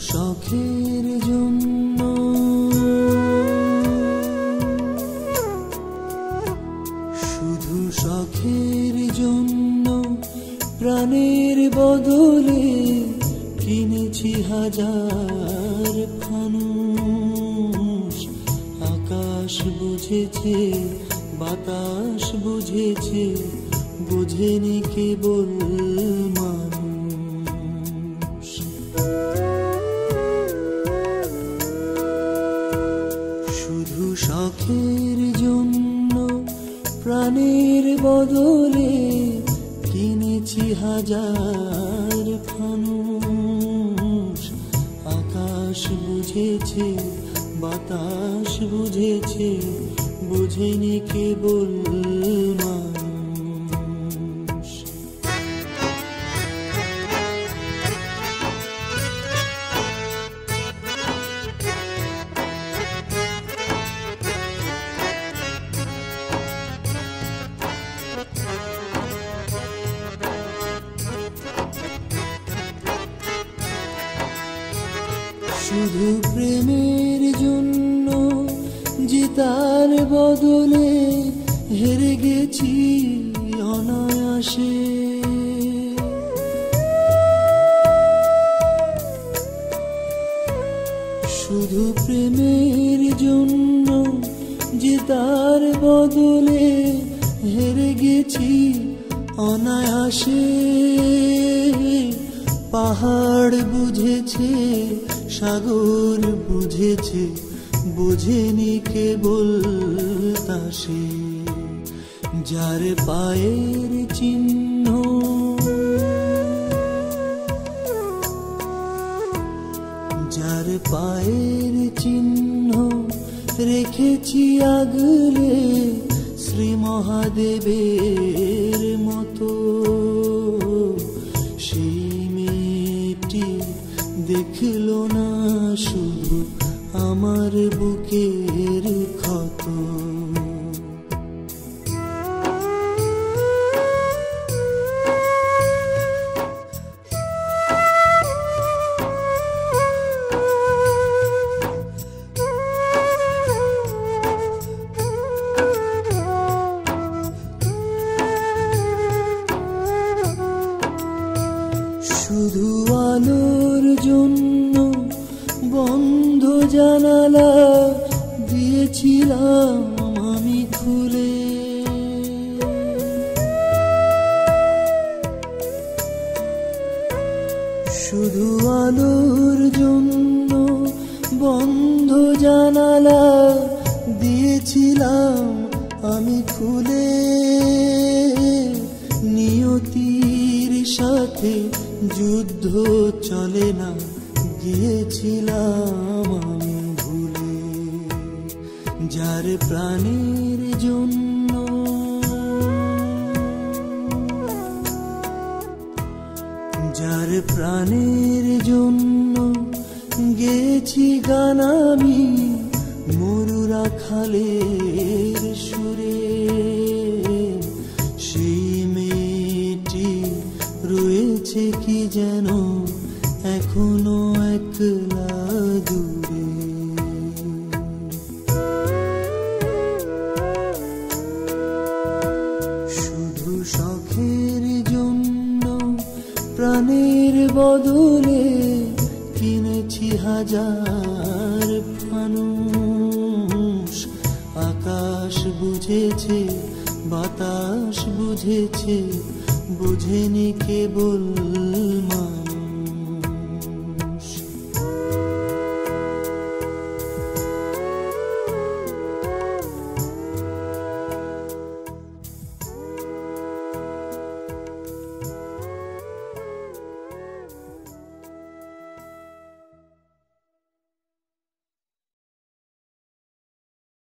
শখের জন্য। শুধু শখের জন্য প্রাণের বদলে কিনেছি হাজার ফানুষ আকাশ বুঝেছে, বাতাস বুঝেছে, বুঝেনি কেবল মানুষ। শুধু শখের জন্য, প্রাণের বদলে কিনেছি হাজার ফানুষ আকাশ বুঝেছে বাতাস বুঝেছে বুঝেনি কে কেবল শুধু প্রেমের জন্য জিতার বদলে হেরে গেছি অনায়াসে। শুধু প্রেমের জন্য জিতার বদলে হেরে গেছি অনায়াসে। পাহাড় বুঝেছে, সাগর বুঝেছে, বুঝেনি কেবল তাসে যার পায়ের চিহ্ন যার পায়ের চিহ্ন রেখেছি আগলে শ্রী মহাদেবের বুকের ক্ষত। শুধু আলোর জন্য বন্ধ জানালা দিয়েছিলাম আমি খুলে। শুধু আলোর জন্য বন্ধ জানালা দিয়েছিলাম আমি খুলে। নিয়তির সাথে যুদ্ধ চলে না, গিয়েছিলাম আমি। যার প্রাণের জন্য। যার প্রাণের জন্য গেছি গান আমি মরুরা খালের সুরে। সেই মেয়েটি রয়েছে কি যেন এখনও একলা। কিনেছি হাজার মানুষ। আকাশ বুঝেছে বাতাস বুঝেছে বুঝেনি কেবল মা